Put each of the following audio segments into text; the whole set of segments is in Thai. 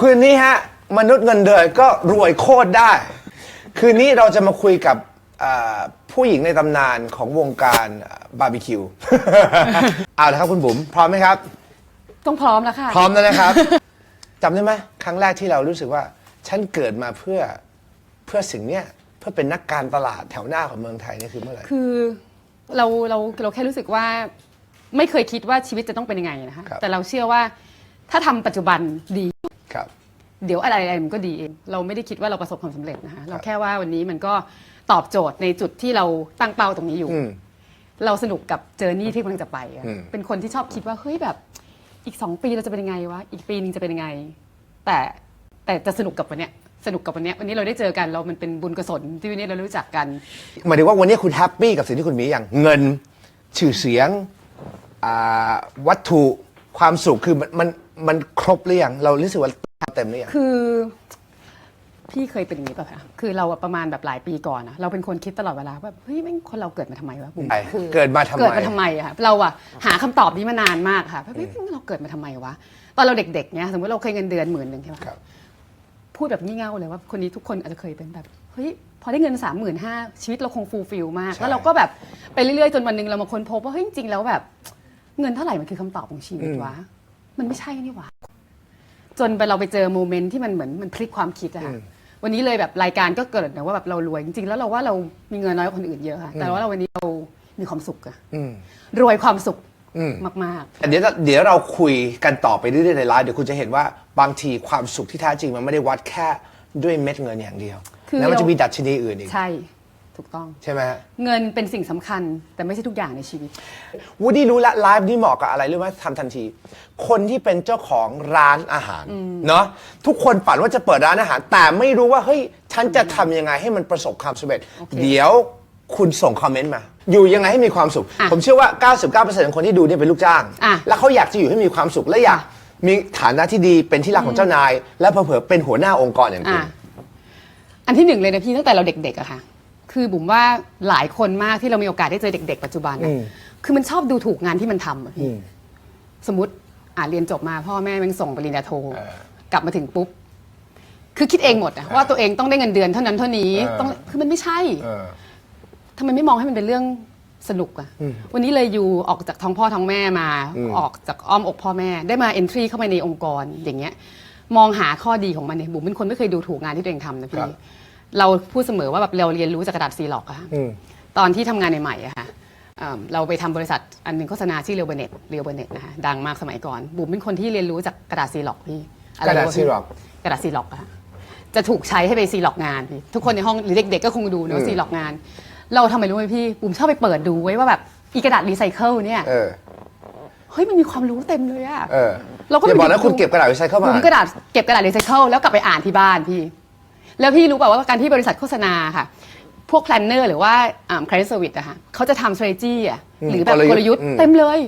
คืนนี้ฮะ มนุษย์เงินเดือนก็รวยโคตรได้ คืนนี้เราจะมาคุยกับอ่าผู้หญิงในตำนานของวงการบาร์บีคิว เอาละครับคุณบุ๋มพร้อมไหมครับ ต้องพร้อมแล้วค่ะ พร้อมแล้วนะครับ จำได้ไหมครั้งแรกที่เรารู้สึกว่า ฉันเกิดมาเพื่อเพื่อสิ่งเนี้ยเพื่อเป็นนักการตลาดแถวหน้าของเมืองไทยนี่คือเมื่อไหร่ คือเราเราเราแค่รู้สึกว่า ไม่เคยคิดว่าชีวิตจะต้องเป็นยังไงนะคะ ครับ แต่เราเชื่อว่าถ้าทำปัจจุบันดี ครับ เดี๋ยวอะไรอะไรมันก็ดีเอง เราไม่ได้คิดว่าเราประสบความสำเร็จนะคะเราแค่ว่าวันนี้มันก็ตอบโจทย์ในจุดที่เราตั้งเป้าตรงนี้อยู่ อืม เราสนุกกับเจอร์นี่ที่กำลังจะไปอะอืม เป็นคนที่ชอบคิดว่าเฮ้ยแบบอีกสองปีเราจะเป็นยังไงวะ อีกปีนึงจะเป็นยังไง แต่แต่จะสนุกกับวันเนี้ย สนุกกับวันเนี้ยวันนี้เราได้เจอกันเรามันเป็นบุญกุศลที่วันนี้เรารู้จักกัน หมายถึงว่าวันนี้คุณแฮปปี้กับสิ่งที่คุณมีอย่างเงิน ชื่อเสียงอ่าวัตถุความสุขคือมันมัน มันครบหรือยังเรารู้สึกว่าเต็มหรือยัง คือพี่เคยเป็นอย่างนี้ป่ะคะคือเราอะประมาณแบบหลายปีก่อนนะเราเป็นคนคิดตลอดเวลาว่าเฮ้ยแม่งคนเราเกิดมาทำไมวะบุ๋มใช่คือเกิดมาทำไม เกิดมาทำไมอะค่ะเราอะหาคำตอบนี้มานานมากค่ะว่าเฮ้ยเราเกิดมาทำไมวะตอนเราเด็กๆเนี่ยสมมติเราเคยเงินเดือนหมื่นหนึ่งใช่ไหมครับ พูดแบบงี่เง่าเลยว่าคนนี้ทุกคนอาจจะเคยเป็นแบบเฮ้ยพอได้เงินสามหมื่นห้าชีวิตเราคงฟูลฟิลมาก ใช่ แล้วเราก็แบบไปเรื่อยๆจนวันหนึ่งเรามาค้นพบว่าเฮ้ยจริงๆแล้วแบบ เงินเท่าไหร่มันคือคำตอบของชีวิตวะ มันไม่ใช่นี่หว่า จนไปเราไปเจอโมเมนต์ที่มันเหมือนมันพลิกความคิดอะค่ะ วันนี้เลยแบบรายการก็เกิดนะว่าแบบเรารวยจริงๆ แล้วเราว่าเรามีเงินน้อยกว่าคนอื่นเยอะค่ะ แต่ว่าเราวันนี้เรามีความสุขอะอืมรวยความสุขอืม มาก เดี๋ยวเดี๋ยวเราคุยกันต่อไปเรื่อยๆในไลฟ์เดี๋ยวคุณจะเห็นว่าบางทีความสุขที่แท้จริงมันไม่ได้วัดแค่ด้วยเม็ดเงินอย่างเดียว คือแล้วมันเราจะมีดัชนีอื่นอีก ๆ ใช่ ถูกต้อง ใช่ไหมฮะเงินเป็นสิ่งสำคัญแต่ไม่ใช่ทุกอย่างในชีวิต วูดดี้รู้ละไลฟ์นี้เหมาะกับอะไรรู้ไหมทำทันที คนที่เป็นเจ้าของร้านอาหารเนาะทุกคนฝันว่าจะเปิดร้านอาหาร แต่ไม่รู้ว่าเฮ้ยฉันจะทำยังไงให้มันประสบความสำเร็จโอเคเดี๋ยวคุณส่งคอมเมนต์มา อยู่ยังไงให้มีความสุข อะผมเชื่อว่า 99%ของคนที่ดูเนี่ยเป็นลูกจ้าง อะ แล้วเขาอยากจะอยู่ให้มีความสุขและอยากมีฐานะที่ดีเป็นที่รักของเจ้านาย และเผลอๆเป็นหัวหน้าองค์กรอย่างคุณอะอันที่หนึ่งเลยนะพี่ตั้งแต่เราเด็กๆอะค่ะ คือบุ๋มว่าหลายคนมากที่เรามีโอกาสได้เจอเด็ก ๆ ปัจจุบันอะอืมคือมันชอบดูถูกงานที่มันทำอะอืพี่มสมมติอ่าเรียนจบมาพ่อแม่มันส่งปริญญาโท เออกลับมาถึงปุ๊บ คือคิดเองหมดอะว่าตัวเองต้องได้เงินเดือนเท่านั้นเท่านี้เออ ต้องคือมันไม่ใช่เออ ทำไมไม่มองให้มันเป็นเรื่องสนุกอะวันนี้เลยอยู่ออกจากท้องพ่อท้องแม่มา อืม ออกจากอ้อมอกพ่อแม่ได้มาเอนทรีเข้ามาในองค์กรอย่างเงี้ย มองหาข้อดีของมันเนี่ยบุ๋มเป็นคนไม่เคยดูถูกงานที่ตัวเองทำนะครัพี่บ เราพูดเสมอว่าแบบเราเรียนรู้จากกระดาษซีล็อกอะค่ะอืม ตอนที่ทำงานใหม่ๆอะค่ะเอิ่มเราไปทำบริษัทอันหนึ่งโฆษณาชื่อเรียวเบเน็ตเรียวเบเน็ตนะคะดังมากสมัยก่อนบุ๋มเป็นคนที่เรียนรู้จากกระดาษซีล็อกพี่อไกระดาษวพี่ Xerox กระดาษซีล็อกอะค่ะจะถูกใช้ให้ไปซีล็อกงานพี่ทุกคนในห้องหรือเด็กๆก็คงดูเนอือะม ซีล็อกงาน เราทำไมรู้ไหมพี่บุ๋มชอบไปเปิดดูไว้ว่าแบบอีกระดาษรีไซเคิลเนี่ยเออ เฮ้ยมันมีความรู้เต็มเลยอะ เออเราก็อย่าบอกไปนะคุณเก็บกระดาษรีไซเคิลมา บุ๋มกระดาษเก็บกระดาษรีไซเคิลแล้วกลับไปอ่านที่บ้านพี่ แล้วพี่รู้เปล่าว่าการที่บริษัทโฆษณาค่ะ พวก planner หรือว่าอ่า client service อะค่ะเขาจะทำ strategy อะหรือแบบกกลลยุยุททธ์ธ์อืมเต็มเลย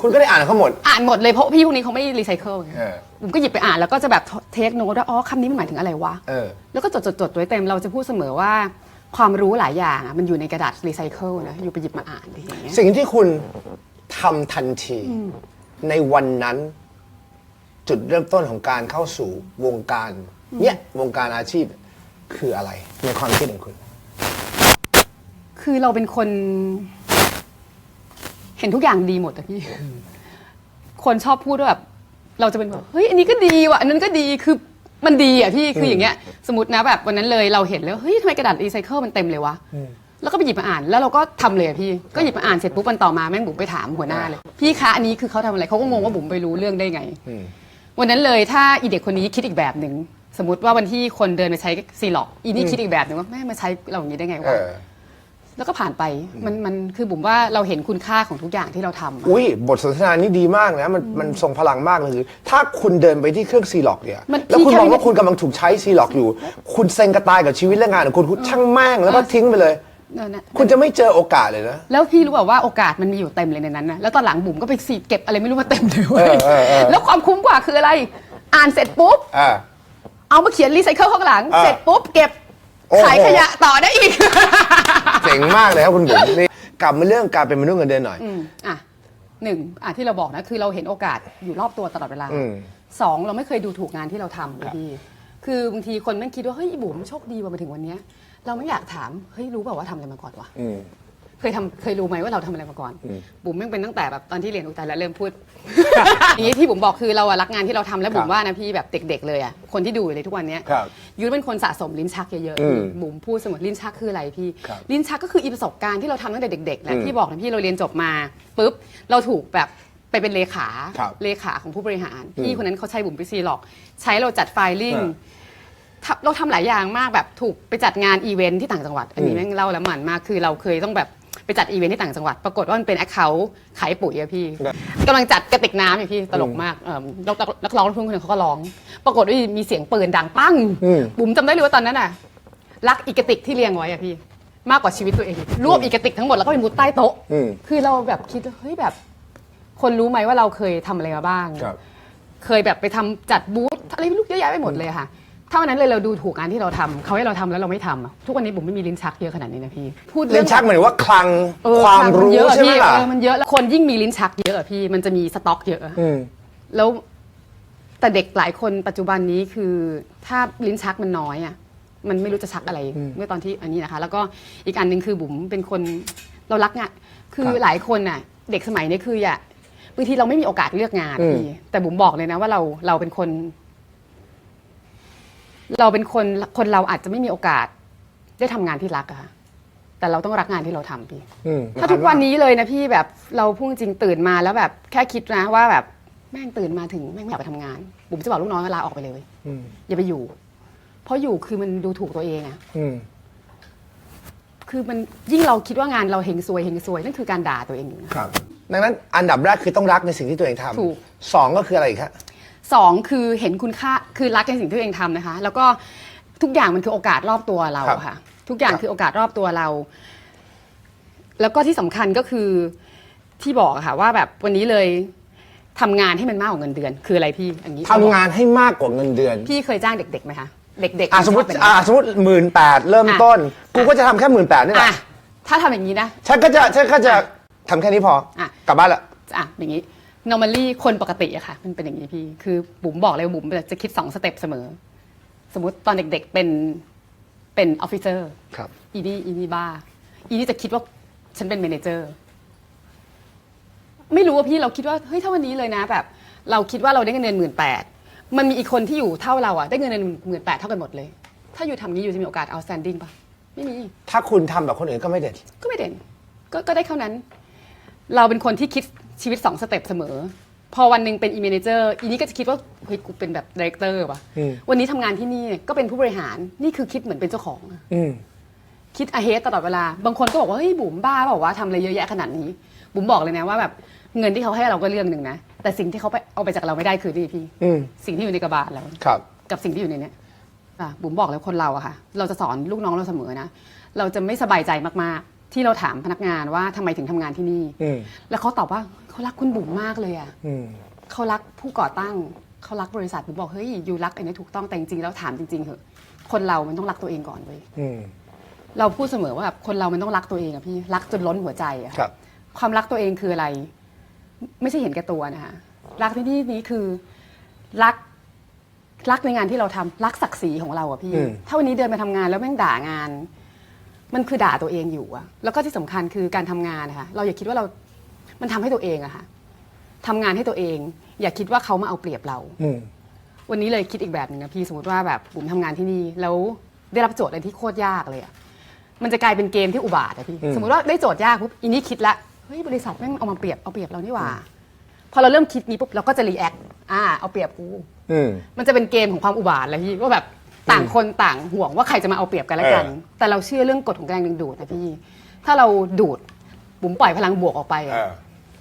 คุณก็ได้อ่านเขาหมด อ่านหมดเลยเพราะพี่พวกนี้เขาไม่รีไซเคิลเออ ผมก็หยิบไปอ่านแล้วก็จะแบบเทคโน้ตว่าอ๋อคำนี้มันหมายถึงอะไรวะ เออ แล้วก็จดจดจดไว้เต็มเราจะพูดเสมอว่าความรู้หลายอย่างอะมันอยู่ในกระดาษรีไซเคิลนะอยู่ไปหยิบมาอ่านอะไรอย่างเงี้ยสิ่งที่คุณทำทันที ในวันนั้น จุดเริ่มต้นของการเข้าสู่วงการ เนี่ยวงการอาชีพคืออะไรในความคิดของคุณ คือเราเป็นคน เห็นทุกอย่างดีหมดอะพี่ คนชอบพูดว่าแบบเราจะเป็นแบบเฮ้ยอันนี้ก็ดีว่ะอันนั้นก็ดีคือมันดีอะพี่คืออย่างเงี้ย สมมตินะแบบวันนั้นเลยเราเห็นแล้วเฮ้ยทำไมกระดาษรีไซเคิลมันเต็มเลยวะแล้วก็ไปหยิบมาอ่านแล้วเราก็ทำเลยอะพี่ก็หยิบมาอ่านเสร็จปุ๊บวันต่อมาแม่งบุ๋มไปถามหัวหน้าเลย พี่คะอันนี้คือเขาทำอะไรเขาก็งงว่าบุ๋มไปรู้เรื่องได้ไงอืมวันนั้นเลยถ้าอีเด็กคนนี้คิดอีกแบบหนึ่ง สมมติว่าวันที่คนเดินมาใช้ซีล็อกอีนี่คิดอีกแบบหนึ่งว่าแม่มาใช้เราอย่างนี้ได้ไงเอวะอ แล้วก็ผ่านไปมันมันคือบุ๋มว่าเราเห็นคุณค่าของทุกอย่างที่เราทำอะอุ้ยบทสนทนานี้ดีมากนะ มันมันทรงพลังมากเลยคือถ้าคุณเดินไปที่เครื่องซีล็อกเนี่ยมันแล้วคุณพี่มองแค่ว่าคุณกำลังถูกใช้ซีล็อกอยู่ คุณเซ็งกระตายกับชีวิตและงานของคุณคุณช่างแม่งแล้วก็ทิ้งไปเลยนั่นน่ะคุณจะไม่เจอโอกาสเลยนะ แล้วพี่รู้เปล่าว่าโอกาสมันมีอยู่เต็มเลยในนั้นนะแล้วตอนหลังบุ๋มก็ไปสีดเก็บอะไรไม่รู้มาเต็มเลยเว้ยเออเออเออแล้วความคุ้มกว่าคืออะไร อ่านเสร็จปุ๊บ อ่า เอามาเขียนรีไซเคิลข้างหลัง อ่าเสร็จปุ๊บเก็บโอ้โห ขายขยะต่อได้อีก เจ๋งมากเลยครับคุณบุ๋มนี่กลับมาเรื่องการเป็นมนุษย์เงินเดือนหน่อย อืมอะหนึ่งอะที่เราบอกนะ คือเราเห็นโอกาสอยู่รอบตัวตลอดเวลาอืมสองเราไม่เคยดูถูกงานที่เราทำเลยพี่ คือบางทีคนแม่งคิดว่า เฮ้ยอีบุ๋มโชคดีว่ามาถึงวันเนี้ย เราไม่อยากถาม เฮ้ย รู้เปล่าว่าทำอะไรมาก่อนวะอืม เคยทำเคยรู้ไหมว่าเราทำอะไรมาก่อนอืมบุ๋มแม่งเป็นตั้งแต่แบบตอนที่เรียนอุตายแล้วเริ่มพูด อย่างนี้ที่บุ๋มบอกคือเราอะรักงานที่เราทำแล้วบุ๋ครัมบว่านะพี่แบบเด็ก ๆ เลยอะคนที่ดูอยู่เลยทุกวันเนี้ยครับ ยุ้ยเป็นคนสะสมลิ้นชักเยอะอืมๆบุ๋มพูดเสมอลิ้นชักคืออะไรพี่ ครับลิ้นชักก็คืออีประสบการณ์ที่เราทำตั้งแต่เด็กๆแหละอืมที่บอกนะพี่เราเรียนจบมาปุ๊บเราถูกแบบไปเป็นเลขาครับเลขาของผู้บริหารอืมพี่คนนั้นเขาใช้บุ๋มไปซีหรอก ใช้เราจัดไฟลิ่งอ่า ทำเราทำหลายอย่างมากแบบถูกไปจัดงานอีเวนท์ที่ต่างจังหวัด อันนี้อืมแม่งเล่าแล้วมันมากคือเราเคยต้องแบบ ไปจัดอีเวนท์ที่ต่างจังหวัด ปรากฏว่ามันเป็นแอคเคาท์ขายปุ๋ยอะพี่กำลังจัดกระติกน้ำอยู่พี่ตลกมากเอิ่มนักนักนักร้องลูกทุ่งคนหนึงเขาก็ร้อง ปรากฏว่ามีเสียงปืนดังปั้งอืม บุ๋มจำได้เลยว่าตอนนั้นน่ะ รักอีกกระติกที่เรียงไว้อะพี่ มากกว่าชีวิตตัวเองอีกรวบอีกกระติกทั้งหมดแล้วก็ไปมุดใต้โต๊ะ อืมคือเราแบบคิดว่าเฮ้ยแบบ คนรู้ไหมว่าเราเคยทำอะไรมาบ้าง ครับ เคยแบบไปทำจัดบูธอะไรไม่รู้เยอะแยะไปหมดเลยค่ะ ถ้าวันนั้นเลยเราดูถูกงานที่เราทำเขาให้เราทำแล้วเราไม่ทำอะทุกวันนี้ผมไม่มีลิ้นชักเยอะขนาดนี้นะพี่พูดเล่นชักหมายถึงว่าคลังเออความรู้นเยอะอะใช่ไหมพี่ล่ะ เออมันเยอะแล้วคนยิ่งมีลิ้นชักเยอะอะพี่มันจะมีสต็อกเยอะอะ อืม แล้วแต่เด็กหลายคนปัจจุบันนี้คือถ้าลิ้นชักมันน้อยอะมันไม่รู้จะชักอะไรเมื่อตอนที่อันนี้นะคะ แล้วก็อีกอันหนึ่งคือบุ๋มเป็นคนเรารักงานคือครับหลายคนน่ะ เด็กสมัยนี้คืออย่าบางทีเราไม่มีโอกาสเลือกงานอืม พี่แต่บุ๋มบอกเลยนะว่าเราเราเป็นคน เราเป็นคนคนเราอาจจะไม่มีโอกาส ได้ทำงานที่รักอะค่ะแต่เราต้องรักงานที่เราทำพี่ อืมถ้าทุกวันนี้เลยนะพี่แบบเราพูดจริงตื่นมาแล้วแบบแค่คิดนะว่าแบบแม่งตื่นมาถึงแม่งไม่อยากไปทำงานบุ๋มจะบอกลูกน้องว่าลาออกไปเลย อืมอย่าไปอยู่ เพราะอยู่คือมันดูถูกตัวเองอะอืมคือมันยิ่งเราคิดว่างานเราเฮงซวยเฮงซวยนั่นคือการด่าตัวเองอยู่นะ ครับ ดังนั้นอันดับแรกคือต้องรักในสิ่งที่ตัวเองทถูกำสองก็คืออะไรอีกครับ สองคือเห็นคุณค่าคือรักในสิ่งที่ตัวเองทำนะคะ แล้วก็ทุกอย่างมันคือโอกาสรอบตัวเราครับค่ะ ทุกอย่างครับคือโอกาสรอบตัวเรา แล้วก็ที่สำคัญก็คือที่บอกอะค่ะ ว่าแบบวันนี้เลยทำงานให้มันมากกว่าเงินเดือน คืออะไรพี่อันนี้ทำงานให้มากกว่าเงินเดือน พี่เคยจ้างเด็กๆไหมคะเด็กๆอะสมมติชบเป็นอะสมมติหมื่นแปดเริ่มต้น กูก็จะทำแค่หมื่นแปดนี่แหละอะถ้าทำอย่างนี้นะ ฉันก็จะฉันก็จะทำแค่นี้พออะกลับบ้านละ อะอย่างนี้ normally คนปกติอะค่ะ มันเป็นอย่างนี้พี่ คือบุ๋มบอกเลยว่าบุ๋มจะคิดสองสเต็ปเสมอ สมมติตอนเด็กๆเป็นเป็นออฟฟิเซอร์ครับ อีนี่อีนี่บ้า อีนี่จะคิดว่าฉันเป็นเมเนเจอร์ไม่รู้ว่าพี่เราคิดว่าเฮ้ยถ้าวันนี้เลยนะแบบ เราคิดว่าเราได้เงินเดือนหมื่นแปดมันมีอีกคนที่อยู่เท่าเราอะได้เงินเดือนหมื่นแปดเท่ากันหมดเลย ถ้าอยู่ทำนี้อยู่จะมีโอกาส outstanding ปะไม่มี ถ้าคุณทำแบบคนอื่นก็ไม่เด็ด ก็ไม่เด่นกก็ได้เท่านั้น เราเป็นคนที่คิด ชีวิตสองสเต็ปเสมอ พอวันหนึ่งเป็นอีเมเนเจอร์อีนี้ก็จะคิดว่าเฮ้ยกูเป็นแบบดีเรคเตอร์ป่ะอืม วันนี้ทำงานที่นี่ก็เป็นผู้บริหารนี่คือคิดเหมือนเป็นเจ้าของอะอืม คิดอเฮดตลอดเวลา บางคนก็บอกว่าเฮ้ยบุ๋มบ้าเปล่าวะทำอะไรเยอะแยะขนาดนี้บุ๋มบอกเลยนะว่าแบบเงินที่เขาให้เราก็เรื่องหนึ่งนะแต่สิ่งที่เขาไปเอาไปจากเราไม่ได้คือนี่พี่อืม สิ่งที่อยู่ในกระบะเราครับ กับสิ่งที่อยู่ในเนี้ยอะบุ๋มบอกเลยคนเราอะค่ะ เราจะสอนลูกน้องเราเสมอนะ เราจะไม่สบายใจมากๆ ที่เราถามพนักงานว่าทำไมถึงทำงานที่นี่ อืมแล้วเขาตอบว่าเขารักคุณบุ๋มมากเลยอะอืมเขารักผู้ก่อตั้งเขารักบริษัทบุ๋มบอกเฮ้ยอยู่รักอันนี้ถูกต้องแต่จริงๆแล้วถามจริงๆเหอะคนเรามันต้องรักตัวเองก่อนเว้ยอืมเราพูดเสมอว่าแบบคนเรามันต้องรักตัวเองอะพี่รักจนล้นหัวใจอะครับ ความรักตัวเองคืออะไร ไม่ใช่เห็นแก่ตัวนะคะรักที่นี่นี้คือรักรักในงานที่เราทำรักศักดิ์ศรีของเราอะพี่อืม ถ้าวันนี้เดินมาทำงานแล้วแม่งด่างาน มันคือด่าตัวเองอยู่อะแล้วก็ที่สำคัญคือการทำงานนะคะเราอย่าคิดว่าเรา มันทำให้ตัวเองอะค่ะทำงานให้ตัวเอง อย่าคิดว่าเขามาเอาเปรียบเราอืมวันนี้เลยคิดอีกแบบหนึ่งนะพี่สมมติว่าแบบบุ๋มทำงานที่นี่แล้วได้รับโจทย์อะไรที่โคตรยากเลยอะมันจะกลายเป็นเกมที่อุบาทอะพี่อืมสมมติว่าได้โจทย์ยากปุ๊บอีนี่คิดละเฮ้ยบริษัทแม่งเอามาเปรียบเอาเปรียบเรานี่หว่าพอเราเริ่มคิดนี้ปุ๊บเราก็จะรีแอคอ่าเอาเปรียบกูอืมมันจะเป็นเกมของความอุบาทเลยพี่ว่าแบบ ต่างคนต่างห่วงว่าใครจะมาเอาเปรียบกันและกัน เออแต่เราเชื่อเรื่องกฎของแรงดึงดูดนะพี่ ถ้าเราดูดบุ๋มปล่อยพลังบวกออกไปอะเออ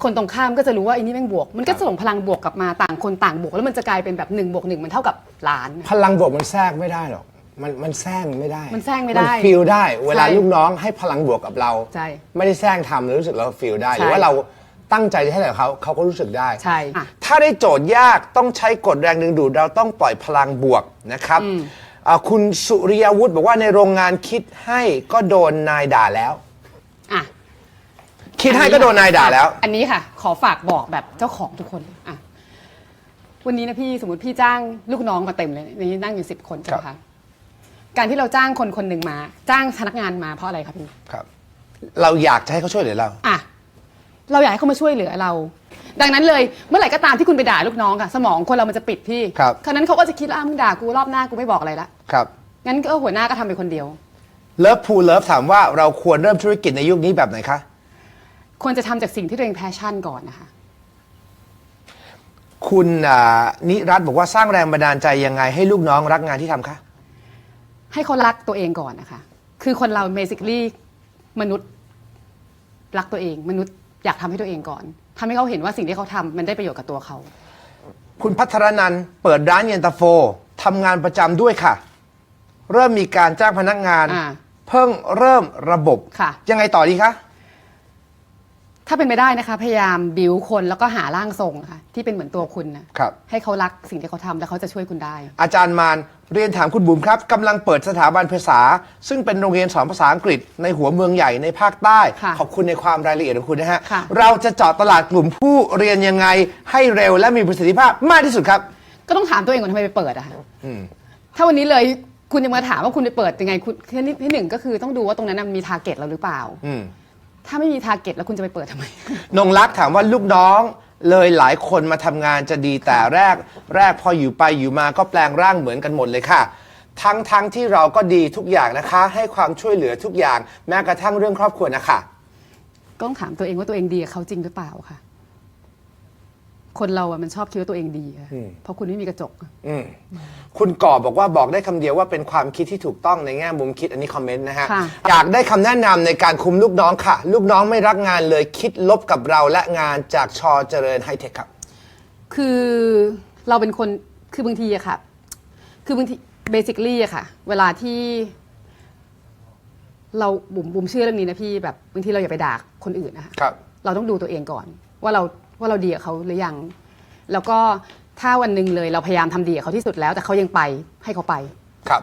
คนตรงข้ามก็จะรู้ว่าไอ้นี่แม่งบวก มันก็จะส่งพลังบวกกลับมาต่างคนต่างบวก แล้วมันจะกลายเป็นแบบหนึ่งบวกหนึ่งมันเท่ากับล้าน พลังบวกมันแทรกไม่ได้หรอก มันมันแทรกไม่ได้ มันแทรกไม่ได้มันฟีลได้ เวลาใช่ลูกน้องให้พลังบวกกับเรา ใช่ไม่ได้แทรกทำแล้วรู้สึกเราฟีลได้หใช่รือว่าเราตั้งใจจะให้กับเขาเขาก็รู้สึกได้ใช่อะถ้าได้โจทย์ยากต้องใช้กฎแรงดึงดูดเราต้องปล่อยพลังบวกนะครับอ่า คุณสุริยวุฒิบอกว่าในโรงงานคิดให้ก็โดนนายด่าแล้ว อะคิดให้ก็โดนนายด่าแล้ว อันนี้ค่ะ ขอฝากบอกแบบเจ้าของทุกคนเลยอะวันนี้นะพี่สมมติพี่จ้างลูกน้องมาเต็มเลยในนี้นั่งอยู่สิบคนใช่ไหมครัคะบการที่เราจ้างคนคนหนึ่งมา จ้างพนักงานมาเพราะอะไรครับพี่ครับ เราอยากจะให้เขาช่วยเหลือเราอะเราอยากให้เขามาช่วยเหลือเรา ดังนั้นเลยเมื่อไหร่ก็ตามที่คุณไปด่าลูกน้องอะสมองคนเรามันจะปิดพี่ครับคราวนั้นเขาก็จะคิดว่าอะมึงด่ากูรอบหน้ากูไม่บอกอะไรละ ครับ งั้นก็หัวหน้าก็ทำไปคนเดียว เลิฟพูเลิฟถามว่าเราควรเริ่มธุรกิจในยุคนี้แบบไหนคะ ควรจะทำจากสิ่งที่ตัวเองแพชชั่นก่อนนะคะ คุณอ่านิรัตน์บอกว่าสร้างแรงบันดาลใจยังไงให้ลูกน้องรักงานที่ทำคะ ให้เขารักตัวเองก่อนนะคะ คือคนเรา basically มนุษย์รักตัวเอง มนุษย์อยากทำให้ตัวเองก่อนทำให้เขาเห็นว่าสิ่งที่เขาทำมันได้ประโยชน์กับตัวเขา คุณพัทรนันท์เปิดร้านเย็นตาโฟทำงานประจำด้วยค่ะ เริ่มมีการจ้างพนักงาน อ่าเพิ่งเริ่มระบบ ค่ะ ยังไงต่อดีคะ ถ้าเป็นไปได้นะคะ พยายามบิวคนแล้วก็หาร่างทรงนะคะที่เป็นเหมือนตัวคุณนะครับ ให้เขารักสิ่งที่เขาทำแล้วเขาจะช่วยคุณได้ อาจารย์มารเรียนถามคุณบุ๋มครับกำลังเปิดสถาบันภาษา ซึ่งเป็นโรงเรียนสอนภาษาอังกฤษ ในหัวเมืองใหญ่ในภาคใต้ ค่ะขอบคุณในความรายละเอียดของคุณนะฮะ ค่ะ เราจะเจาะตลาดกลุ่มผู้เรียนยังไงให้เร็วและมีประสิทธิภาพมากที่สุดครับ ก็ต้องถามตัวเองก่อนทำไมไปเปิดอะคะถ้าวันนี้เลย คุณจะมาถามว่าคุณไปเปิดยังไงคุณที่นี่ที่หนึ่งก็คือต้องดูว่าตรงนั้นนะมีทาร์เก็ตเราหรือเปล่า อืมถ้าไม่มีทาร์เก็ตแล้วคุณจะไปเปิดทำไม นงรักถามว่าลูกน้องเลยหลายคนมาทำงานจะดีแต่แรก แรกพออยู่ไปอยู่มาก็แปลงร่างเหมือนกันหมดเลยค่ะ ทั้งทั้งที่เราก็ดีทุกอย่างนะคะ ให้ความช่วยเหลือทุกอย่าง แม้กระทั่งเรื่องครอบครัวนะคะ ก็ต้องถามตัวเองว่าตัวเองดีกับเขาจริงหรือเปล่าค่ะ คนเราอะมันชอบคิดว่าตัวเองดีอะเพราะคุณไม่มีกระจกอืมคุณก่อบอกว่าบอกได้คำเดียวว่าเป็นความคิดที่ถูกต้องในแง่มุมคิดอันนี้คอมเมนต์นะฮะ ค่ะ อยากได้คำแนะนำในการคุมลูกน้องค่ะ ลูกน้องไม่รักงานเลยคิดลบกับเราและงานจากชอเจริญไฮเทคครับ คือเราเป็นคนคือบางทีอะค่ะ คือบางทีเบสิคลี่อะค่ะ เวลาที่ เราบุ๋มบุ๋มเชื่อเรื่องนี้นะพี่แบบบางทีเราอย่าไปด่าคนอื่นนะคะ ครับ เราต้องดูตัวเองก่อน ว่าเรา ว่าเราดีกับเขาหรือยัง แล้วก็ถ้าวันหนึ่งเลยเราพยายามทำดีกับเขาที่สุดแล้ว แต่เขายังไปให้เขาไป ครับ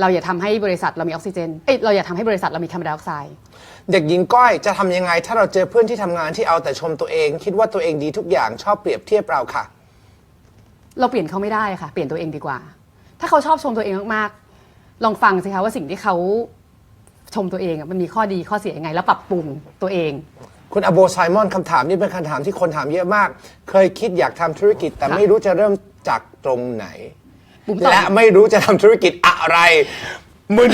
เราอย่าทำให้บริษัทเรามีออกซิเจน เอ้ยเราอย่าทำให้บริษัทเรามีคาร์บอนไดออกไซด์ เด็กหญิงก้อยจะทำยังไง ถ้าเราเจอเพื่อนที่ทำงานที่เอาแต่ชมตัวเอง คิดว่าตัวเองดีทุกอย่างชอบเปรียบเทียบเราค่ะ เราเปลี่ยนเขาไม่ได้ค่ะ เปลี่ยนตัวเองดีกว่า ถ้าเขาชอบชมตัวเองมากๆ ลองฟังสิคะว่าสิ่งที่เขาชมตัวเองอะมันมีข้อดีข้อเสียยังไง แล้วปรับปรุงตัวเอง คุณอโบไซมอนคำถามนี้เป็นคำถามที่คนถามเยอะมาก เคยคิดอยากทำธุรกิจ แต่ค่ะไม่รู้จะเริ่มจากตรงไหน บุ๋มตอบ และไม่รู้จะทำธุรกิจอะไรมึน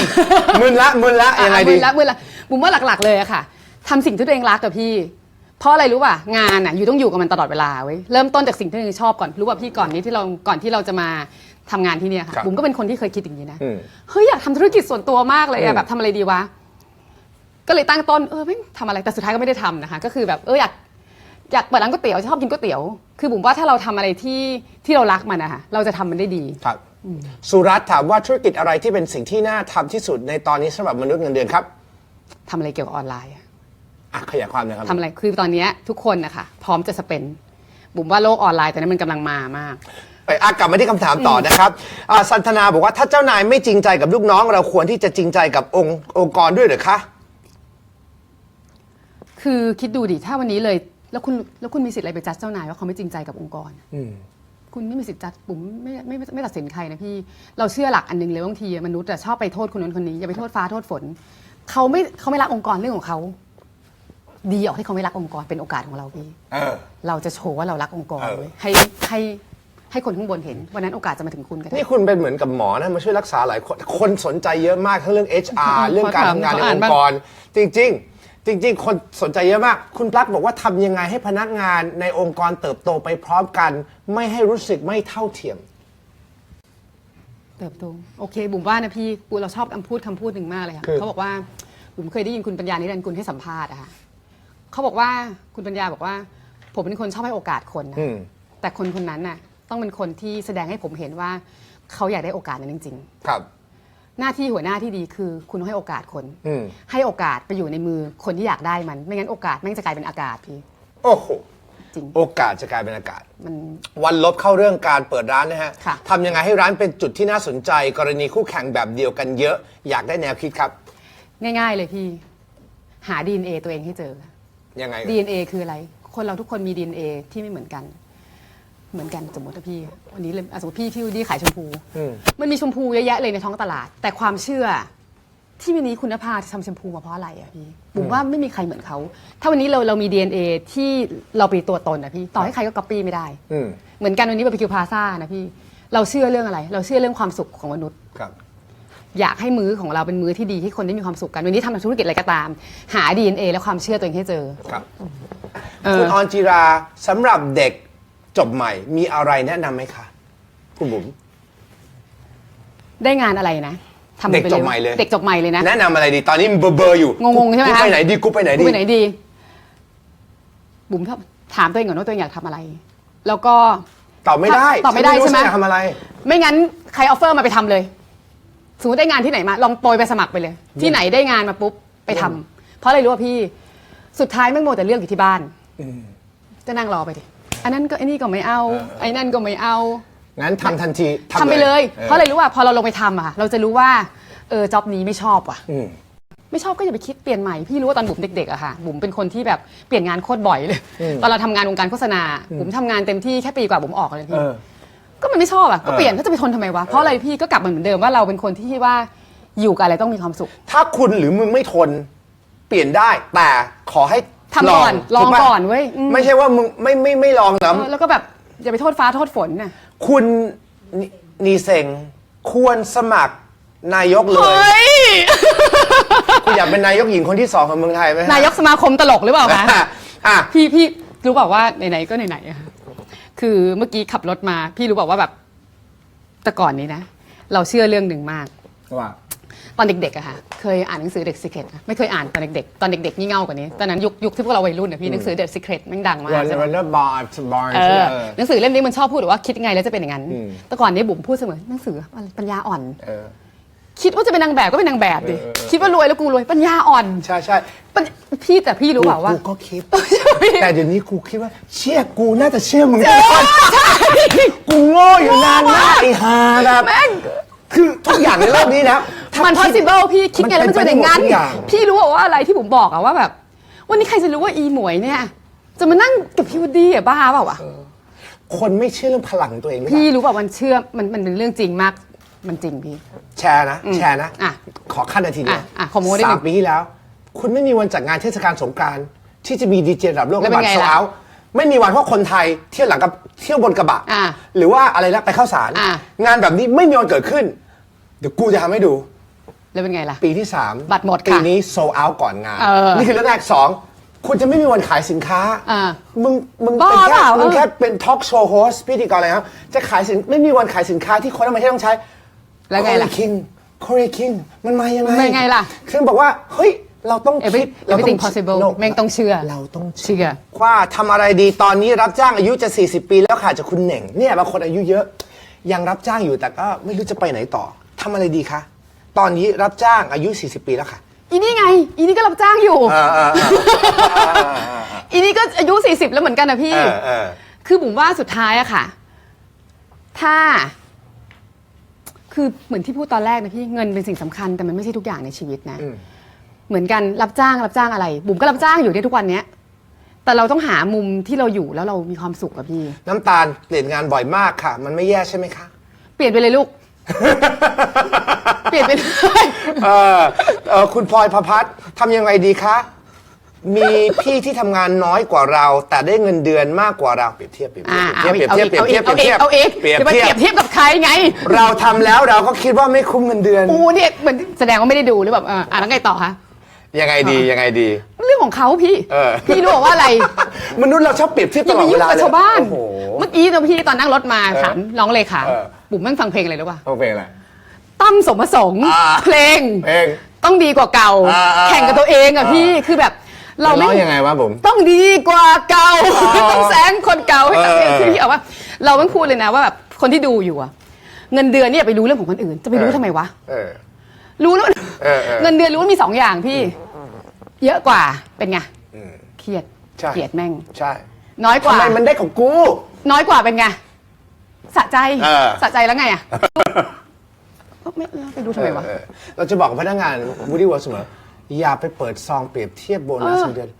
มึนละมึนละยังไงดี อะมือละมือละบุ๋มว่าหลักๆเลยอะค่ะทำสิ่งที่ตัวเองรักกับพี่ เพราะอะไรรู้ป่ะงานอะอยู่ต้องอยู่กับมันตลอดเวลาเว้ยเริ่มต้นจากสิ่งที่ตัวเองชอบก่อนรู้ป่ะพี่ก่อนนี้ที่เราก่อนที่เราจะมาทำงานที่เนี่ยค่ะครับบุ๋มก็เป็นคนที่เคยคิดอย่างนี้นะอืมเฮ้ยอยากทำธุรกิจส่วนตัวมากเลยอือะม แบบทำอะไรดีวะ ก็เลยตั้งต้นเออไม่ทำอะไรแต่สุดท้ายก็ไม่ได้ทำนะคะ ก็คือแบบเอออยากอยากเปิดร้านก๋วยเตี๋ยวชอบกินก๋วยเตี๋ยวคือบุ๋มว่าถ้าเราทำอะไรที่ที่เรารักมันนะคะเราจะทำมันได้ดี ครับ สุรัตน์ถามว่าธุรกิจอะไรที่เป็นสิ่งที่น่าทำที่สุดในตอนนี้สำหรับมนุษย์เงินเดือนครับทำอะไรเกี่ยวกับออนไลน์อะอะขยายความหนะครับ ทำอะไร คือตอนเนี้ยทุกคนนะคะพร้อมจะสเปน บุ๋มว่าโลกออนไลน์ตอนนี้มันกำลังมามาก ไปอะกลับมาที่คำถามต่อนะครับอ่าสันทนาบอกว่าถ้าเจ้านายไม่จริงใจกับลูกน้อง เราควรที่จะจริงใจกับองค์องค์กรด้วยหรือคะ คือคิดดูดิถ้าวันนี้เลย แล้วคุณแล้วคุณมีสิทธิ์อะไรไปจัดเจ้านายว่าเขาไม่จริงใจกับองค์กรคุณไม่มีสิทธิ์จัดบุ๋มไม่ไม่ไม่ไม่ตัดสินใครนะพี่ เราเชื่อหลักอันหนึงเลยว่าบางทีมนุษย์อะชอบไปโทษคนนั้นคนนี้อย่าไปโทษฟ้าโทษฝนเขาไม่เขาไม่รักองค์กรเรื่องของเขา ดีออกที่เขาไม่รักองค์กรเป็นโอกาสของเราพี่ เออ เราจะโชว์ว่าเรารักองค์กรเออ เว้ยให้ให้ให้คนข้างบนเห็นวันนั้นโอกาสจะมาถึงคุณก็ได้ นี่คุณเป็นเหมือนกับหมอนะมาช่วยรักษาหลายคนคนสนใจเยอะมากทั้งเรื่อง HR เรื่องการทำงานในขอออ่านงบ้างค์กร จริงๆ จริง ๆ คนสนใจเยอะมาก คุณปลั๊กบอกว่าทำยังไงให้พนักงานในองค์กรเติบโตไปพร้อมกัน ไม่ให้รู้สึกไม่เท่าเทียม เติบโตโอเค บุ๋มว่านะพี่กูเราชอบคำพูดคำพูดหนึ่งมากเลยค่ะคือ เขาบอกว่าบุ๋มเคยได้ยินคุณปัญญานิรันดร์กุลให้สัมภาษณ์อะค่ะเขาบอกว่าคุณปัญญาบอกว่า ผมเป็นคนชอบให้โอกาสคนนะอืมแต่คนคนนั้นน่ะต้องเป็นคนที่แสดงให้ผมเห็นว่าเขาอยากได้โอกาสนั้นจริงครับๆ หน้าที่หัวหน้าที่ดีคือคุณต้องให้โอกาสคน อืมให้โอกาสไปอยู่ในมือคนที่อยากได้มัน ไม่งั้นโอกาสแม่งจะกลายเป็นอากาศพี่ โอ้โหจริง โอกาสจะกลายเป็นอากาศ มัน วันลบเข้าเรื่องการเปิดร้านนะฮะค่ะ ทำยังไงให้ร้านเป็นจุดที่น่าสนใจ กรณีคู่แข่งแบบเดียวกันเยอะ อยากได้แนวคิดครับ ง่าย ๆ เลยพี่ หา DNA ตัวเองให้เจอ ยังไง DNA คืออะไร คนเราทุกคนมี DNA ที่ไม่เหมือนกัน เหมือนกันสมมติว่าพี่วันนี้เลยอะสมมติพี่พี่วูดดี้ขายชมพู อืมมันมีชมพูเยอะแยะเลยในท้องตลาด แต่ความเชื่อ ที่วันนี้คุณภาพทำแชมพูมาเพราะอะไรอะพี่ผมว่าไม่มีใครเหมือนเขา ถ้าวันนี้เราเรามี DNA ที่เราเป็นตัวตนนะพี่ต่อให้ใครก็ก๊อปปี้ไม่ได้ อืมเหมือนกันวันนี้บาร์บีคิวพาซ่านะพี่เราเชื่อเรื่องอะไร เราเชื่อเรื่องความสุขของมนุษย์ ครับ อยากให้มื้อของเราเป็นมื้อที่ดีที่คนได้มีความสุขกันวันนี้ทำธุรกิจอะไรก็ตาม หา DNA และความเชื่อตัวเองให้เจอ ครับ เออ คุณออนจิราสำหรับเด็ก จบใหม่ มีอะไรแนะนำไหมคะคุณบุ๋ม ได้งานอะไรนะทำไปเด็กจบใหม่เลย เด็กจบใหม่เลยนะ แนะนำอะไรดี ตอนนี้เบอร์เบอร์อยู่งงๆใช่ไหมกูคะ ไปไหนดีกูไปไหนกูดีไปไหนดี บุ๋มถามตัวเองก่อนว่าตัวเองอยากทำอะไร แล้วก็ ตอบไม่ได้ตอบไม่ได้ฉันรู้ใช่ไหมฉันอยากทำอะไร ไม่งั้นใครออฟเฟอร์มาไปทำเลย สมมติได้งานที่ไหนมา ลองโปรยไปสมัครไปเลย ที่ไหนได้งานมาปุ๊บไปทำเพราะอะไรรู้ป่ะพี่ สุดท้ายแม่งโมวแต่เลือกอยู่ที่บ้านก็นั่งรอไปดิ อันนั้นก็ไอ้นี่ก็ไม่เอา ไอ้นั่นก็ไม่เอางั้นทำทันทีทำไปเลยออเพราะอะไรรู้ว่าพอเราลงไปทำอะเราจะรู้ว่าเออจ็อบนี้ไม่ชอบว่ะ อืม ไม่ชอบก็อย่าไปคิดเปลี่ยนใหม่ พี่รู้ว่าตอนบุ๋มเด็กๆอะค่ะบุ๋มเป็นคนที่แบบเปลี่ยนงานโคตรบ่อยเลยตอนเราทำงานวงการโฆษณาบุ๋มทำงานเต็มที่แค่ปีกว่าบุ๋มออกเลยเอพี่ อ ก็มันไม่ชอบอะก็เปลี่ยนเออก็จะไปทนทำไมวะ เพราะอะไรพี่ก็กลับมาเหมือนเดิมว่าเราเป็นคนที่ว่าอยู่กับอะไรต้องมีความสุข ถ้าคุณหรือมึงไม่ทน เปลี่ยนได้ แต่ขอให้ ทำก่อนลองถูปะก่อนเว้ยอืมไม่ใช่ว่ามึงไม่ไม่ไม่ลองนะเออแล้วก็แบบอย่าไปโทษฟ้าโทษฝนน่ะคุณนินีเซงควรสมัครนายกเลเฮย้ย คุณอยากเป็นนายกหญิงคนที่สองของเมืองไทยไหมฮะนายกสมาคมตลกหรือเปล่าคะ อะอะพี่พี่รู้เปล่าว่าไหนๆก็ไหนๆอะค่ะคือเมื่อกี้ขับรถมา พี่รู้เปล่าว่าแบบแต่ก่อนนี้นะ เราเชื่อเรื่องหนึ่งมาก ว่า ตอนเด็กๆอะค่ะ เคยอ่านหนังสือเด็ก Secret อะไม่เคยอ่านตอนเด็กๆ ตอนเด็กๆ งี่เง่ากว่านี้ ตอนนั้นยุคยุคที่พวกเราวัยรุ่นอะพี่หนังสือเด็ก Secret แม่งดังมากวันใช่ไหมวันบาร์บาร์เอใช่ไหมอเออหนังสือเล่มนี้มันชอบพูดว่าคิดยังไงแล้วจะเป็นอย่างนั้นอืมแต่ก่อนนี้บุ๋มพูดเสมอหนังสือปัญญาอ่อนเออคิดว่าจะเป็นนางแบบก็เป็นนางแบบดิเออเออคิดว่ารวยแล้วกูรวยปัญญาอ่อนใช่ใช่ปัญพี่แต่พี่รู้เปล่าว่ากูก็คิด แต่เดี๋ยวนี้กูคิดว่า เชื่อกูน่าจะเชื่อมึงกูโง่อยู่นานมากไอ้ห่าแบบแม่ง คือทุกอย่างในโลกนี้นะถ้ามัน คิด possible พี่คิดไงแล้วมันจะเป็นอย่างนั้น มันเป็นไปได้หมดทุกอย่าง พี่รู้ว่าอะไรที่ผมบอกอะว่าแบบ วันนี้ใครจะรู้ว่าอีหมวยเนี่ย จะมานั่งกับพี่วูดดี้อะบ้าเปล่าวะคนไม่เชื่อเรื่องพลังของตัวเองหรือเปพี่ล่ารู้เปล่ามันเชื่อมันมันเป็นเรื่องจริงมาก มันจริงพี่ แชร์นะ แชร์นะ อะขอขั้นนาทีเดียวอะอะขอโม้นิดนึงสามปีที่แล้ว คุณไม่มีวันจัดงานเทศกาลสงกรารที่จะมีดีเจระดับโลกแล้วเป็นบัตรไงโซล่ะเอาไม่มีวันเพราะคนไทยเที่ยวหลังกับเที่ยวบนกระบะ อะหรือว่าอะไรนะไปเข้าสาร อะ งานแบบนี้ไม่มีวันเกิดขึ้น เดี๋ยวกูจะทำให้ดู แล้วเป็นไงล่ะ ปีที่สามบัตรหมดค่ะปีนี้โซเอาก่อนงาน เออนี่คือเรื่องแรกสองคุณจะไม่มีวันขายสินค้า อ่ามึงมึงบ้าเป็นเปแค่ล่ามึงเออ แค่เป็นทอล์กโชว์โฮสพิธีกรอะไรครับจะขายสินไม่มีวันขายสินค้าที่คนทั้งประเทศต้องใช้แล้วไงล่ะ คิงโคเรคิงมันมายังไงมันไงล่ะคือบอกว่า เฮ้ย เราต้องคิด Every- เราต้อง everything possible โนแม่งต้องเชื่อเราต้องเชื่อเชื่อ ว่าทำอะไรดีตอนนี้รับจ้างอายุจะ 40 ปีแล้วค่ะจากคุณเหน่งเนี่ยบางคนอายุเยอะ ยังรับจ้างอยู่แต่ก็ไม่รู้จะไปไหนต่อ ทำอะไรดีคะ ตอนนี้รับจ้างอายุ 40 ปีแล้วค่ะ อีนี่ไง อีนี่ก็รับจ้างอยู่เออเออเออเออเอออีนี่ก็อายุ 40 แล้วเหมือนกันนะพี่เออเออคือผมว่าสุดท้ายอะค่ะ ถ้า คือเหมือนที่พูดตอนแรกนะพี่เงินเป็นสิ่งสำคัญแต่มันไม่ใช่ทุกอย่างในชีวิตนะอืมเหมือนกันรับจ้างรับจ้างอะไร บุ๋มก็รับจ้างอยู่ได้ทุกวันเนี้ยแต่เราต้องหามุมที่เราอยู่แล้วเรามีความสุขกับพี่ น้ำตาลเปลี่ยนงานบ่อยมากค่ะ มันไม่แย่ใช่ไหมคะ เปลี่ยนไปเลยลูก เปลี่ยนไปเลย เออเออคุณพลอยพพัฒน์ทำยังไงดีคะ มีพี่ที่ทำงานน้อยกว่าเรา แต่ได้เงินเดือนมากกว่าเราเปรียบเทียบเปรียบอ่าเทียบเอาเปรีอียกบเทียบเอาเปรีอียกบเอาเทียบอีกเปรียบเอาอีกเทียบเดี๋ยวมาเทีเปยรีบยบเทียบกับใครไงเราทำแล้วเราก็คิดว่าไม่คุ้มเงินเดือนกูเนี่ยเหมือนแสดงว่าไม่ได้ดูหรือแบบเอออะแล้วไงต่อคะยั งไงดียังไงดี เรื่องของเขาพี่ เออ พี่รู้ว่าอะไรมนุษย์เราชอบเปรียบเทียบอตย่าลไปอดเวยุ่งลากับเลยชาวบ้าน โอ้โห เมื่อกี้ตอนพี่ตอนนั่งรถมาเออถามน้องเลขาเออ บุ๋มแม่งฟังเพลงอะไรรู้ป่ะเอาเพลงอะไร ตั้มสมประสงค์อ่า เพลง เพลง ต้องดีกว่าเก่า อ่าอ่าแข่งกับตัวเองอะอ่า พี่คือแบบ เราร้ไม่องยังไงวะผม ต้องดีกว่าเก่าอ๋อต้องแสงคนเก่าให้กับเออคือพี่เอาว่า เราไม่พูดเลยนะว่าแบบคนที่ดูอยู่อะเงินเดือนเนี่ยไปรู้เรื่องของคนอื่น จะไปรู้ทำไมวะ เออ รู้แล้วเออเออ เงินเดือนรู้ว่ามีสองอย่างพี่ เยอะกว่าเป็นไงอืม เครียดใช่ เกลียดแม่ง ใช่น้อยกทำว่าไมมันได้ของกู น้อยกว่าเป็นไงสะใจเออ สะใจแล้วไงอะก็ไม่เออไปดูทำไมวะเออเราจะบอกกับพนักงานวูดี้วอลเสมอ อย่าไปเปิดซองเปรียบเทียบโบนัสเออเงินเดือน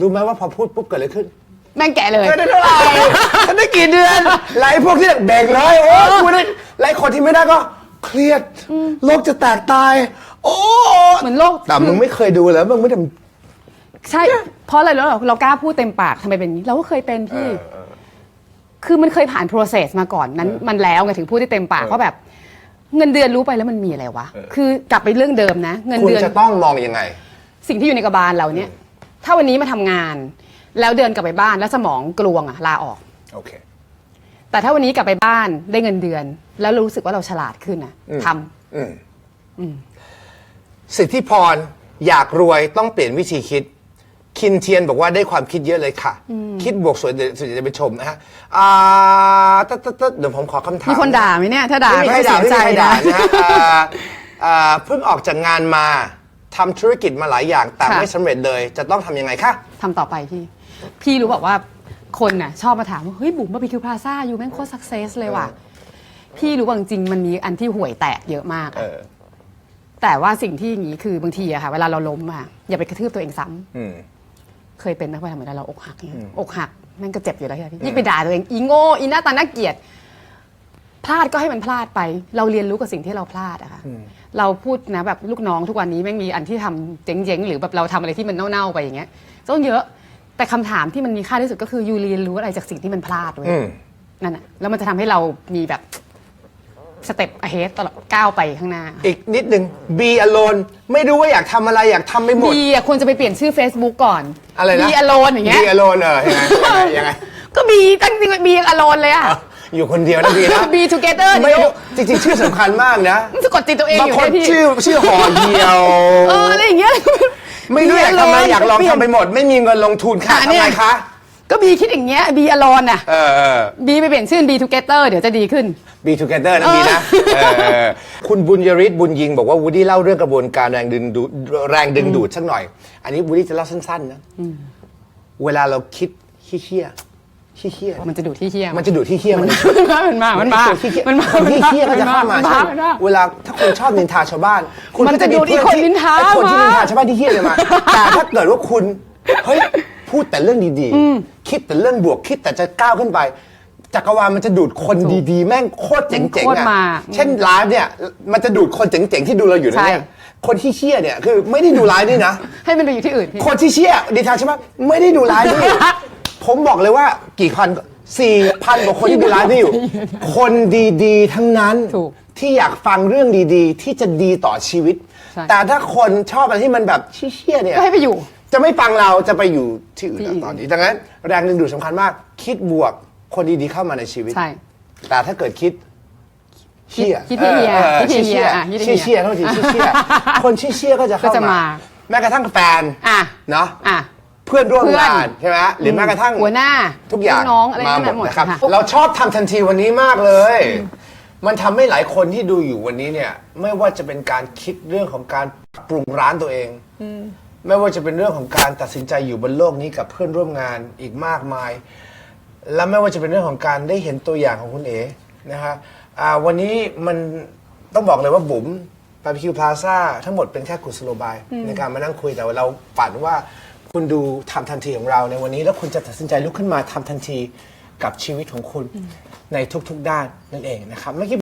รู้ไหมว่าพอพูดปุ๊บเกิดอะไรขึ้น แม่งแก่เลยไม่ได้เท่าไหร่ฉันได้กี่เดือน ไล่พวกที่เบ่งเลยโอ้กูได้ไล่คนที่ไม่ได้ก็ เครียด โลกจะแตกตาย โอ้เหมือนโลก แต่มึงไม่เคยดูแล้วมึงไม่ได้ใช่ เพราะอะไรแล้วเราเรากล้าพูดเต็มปากทำไมเป็นอย่างนี้ เราก็เคยเป็นพี่ คือมันเคยผ่าน process มาก่อนนั้น มันแล้วไงถึงพูดได้เต็มปากว่าแบบ เงินเดือนรู้ไปแล้วมันมีอะไรวะ คือกลับไปเรื่องเดิมนะ เงินคุณเดือน จะต้องมองยังไง สิ่งที่อยู่ในกระบาลเราเนี่ย ถ้าวันนี้มาทำงาน แล้วเดินกลับไปบ้านแล้วสมองกลวงอะลาออก โอเค แต่ถ้าวันนี้กลับไปบ้านได้เงินเดือน แล้วรู้สึกว่าเราฉลาดขึ้นนะทำอืมสิทธิพรอยากรวยต้องเปลี่ยนวิธีคิด คินเทียนบอกว่าได้ความคิดเยอะเลยค่ะ คิดบวกสวยเดี๋ยวส่วนใหญ่จะไปชมนะฮะอ่าตึ๊ดตึ๊ดตึ๊ดเดี๋ยวผมขอคำถามมีคนด่าไหมเนี่ย ถ้าด่าไม่มีใครก็ด่าเสียไม่มีใจใครด่านะนะฮะอ่าอ่าเพิ่งออกจากงานมาทำธุรกิจมาหลายอย่างแต่ค่ะไม่สำเร็จเลย จะต้องทำยังไงคะ ทำต่อไปพี่ พี่รู้บอกว่า คนน่ะชอบมาถามว่าเฮ้ยบุ๋มบาร์บีคิวพลาซ่าอยู่แม่งโคตรสักเซสเลยว่ะ พี่รู้ว่าจริงๆมันมีอันที่ห่วยแตกเยอะมากอะเออ แต่ว่าสิ่งที่อย่างนี้คือบางทีอะค่ะ เวลาเราล้มอะอย่าไปกระทืบตัวเองซ้ำอืม เคยเป็นไหมเวลาเหมือนเราอกหักเนี่ยอกหักแม่งก็เจ็บอยู่แล้วใช่ไหมพี่ยิ่งไปด่าตัวเองอีโง่อีหน้าตาน่าเกลียด พลาดก็ให้มันพลาดไป เราเรียนรู้กับสิ่งที่เราพลาดอะค่ะเราพูดนะแบบลูกน้องทุกวันนี้แม่งมีอันที่ทำเจ๊งๆหรือแบบเราทำอะไรที่มันเน่าๆไปอย่างเงี้ยต้องเยอะ แต่คำถามที่มันมีค่าที่สุดก็คือยูเรียนรู้อะไรจากสิ่งที่มันพลาดเว้ยอืม นั่นอะแล้วมันจะทำให้เรามีแบบสเต็ปอเฮดตลอดก้าวไปข้างหน้า อีกนิดหนึ่ง be alone ไม่รู้ว่าอยากทำอะไรอยากทำไปหมด บีอะควรจะไปเปลี่ยนชื่อ Facebook ก่อนอะไรนะ บีอโลนอย่างเงี้ย be alone เออยังไงยังไงยังไงก็บีตั้งจริงบีอโลนเลยอะอยู่คนเดียวนะบีนะ be together ไม่เดี๋ยวจริงๆ ชื่อสำคัญมากนะ มันจะกดติดตัวเองบางอยู่คนเนี่ยพี่ชื่อชื่อห่อเหี่ยว เอออะไรอย่างเงี้ย ไม่รู้อยากทำอะไรอยากลองทำไปหมด ไม่มีเงินลงทุนค่ะอะทำเนี่ยไมคะก็บีคิดอย่างเงี้ยบีอโลนอะเออเออ บีไปเปลี่ยนชื่อ be together เดี๋ยวจะดีขึ้น be together นะเออบีนะเออเออคุณบุญยริศบุญยิงบอกว่าวูดดี้เล่าเรื่องกระบวนการแรงดึงดูดแรงดึงดูดสักหน่อย อันนี้วูดดี้จะเล่าสั้น ๆ นะ เวลาเราคิดขี้เคี้ย ขี้เคี้ยมันจะดูดที่เฮี้ยมันจะดูดขี้เคี้ยมันมันมามันมาตัวขี้เกียจมันมาคนที่เคี้ยก็จะเข้ามามันใช่มาไหมมันมาเวลาถ้าคุณชอบนินทาชาวบ้าน คุณมันก็จะมีดูดไอ้เพื่คนนินทาไอ้คนที่มานินทาชาวบ้านที่เคี้ยเลยมา แต่ถ้าเกิดว่าคุณเฮ้ยพูดแต่เรื่องดีๆ คิดแต่เรื่องบวกคิดแต่จะก้าวขึ้นไปจักรวาลมันจะดูดคนดีๆ แม่งโคตรเจ๋งโคๆตรอะมาเช่นไลฟ์เนี่ย มันจะดูดคนเจ๋งๆที่ดูเราอยู่นะเนี่ยใช่คนที่เชี่ยเนี่ยคือไม่ได้ดูไลฟ์นี่นะ ให้มันไปอยู่ที่อื่นพี่คนที่เชี่ยดิทาใช่ไหมไม่ได้ดูไลฟ์นี่ ผมบอกเลยว่ากี่พันสี่พันกว่าคนที่ดูไลฟ์นี่อยู่ คนดีๆ ทั้งนั้นถูกที่อยากฟังเรื่องดีๆ ที่จะดีต่อชีวิต ใช่ แต่ถ้าคนชอบอะไรที่มันแบบเชี่ยๆเนี่ย ก็ให้ไปอยู่ จะไม่ฟังเราจะไปอยู่ที่อื่นที่อื่น ตอนนี้ดังนั้น แรงดึงดูดสำคัญมาก คิดบวกคนดีๆเข้ามาในชีวิต ใช่ แต่ถ้าเกิดคิดเชี่ยคิดที่เฮียออคิดที่เฮียเชี่ยอะคิดที่เชี่ยเฮียเชี่ยเท่าทีเชี่ยคนเชี่ยๆก็จะเข้าก็จะมามา แม้กระทั่งแฟนอะเนาะอะ เพื่อนร่วมเพื่อน งานใช่ไหมหรือแม้กระทั่ง หัวหน้าทุกอย่างลูน้องอะไรมาทั้งหมนั้ดนหมดนะครับ ค่ะ เราชอบทำทันทีวันนี้มากเลย มันทำให้หลายคนที่ดูอยู่วันนี้เนี่ย ไม่ว่าจะเป็นการคิดเรื่องของการปรุงร้านตัวเอง ไม่ว่าจะเป็นเรื่องของการตัดสินใจอยู่บนโลกนี้กับเพื่อนร่วมงานอีกมากมาย และไม่ว่าจะเป็นเรื่องของการได้เห็นตัวอย่างของคุณเอ๋นะฮะอ่าวันนี้มันต้องบอกเลยว่าบุ๋มบาร์บีคิวพลาซ่าทั้งหมดเป็นแค่กุศโลบายในการมานั่งคุยแต่ว่าเราฝันว่า คุณดูทำทันทีของเราในวันนี้ แล้วคุณจะตัดสินใจลุกขึ้นมาทำทันทีกับชีวิตของคุณในทุกๆด้านนั่นเองนะครับเมื่อกี้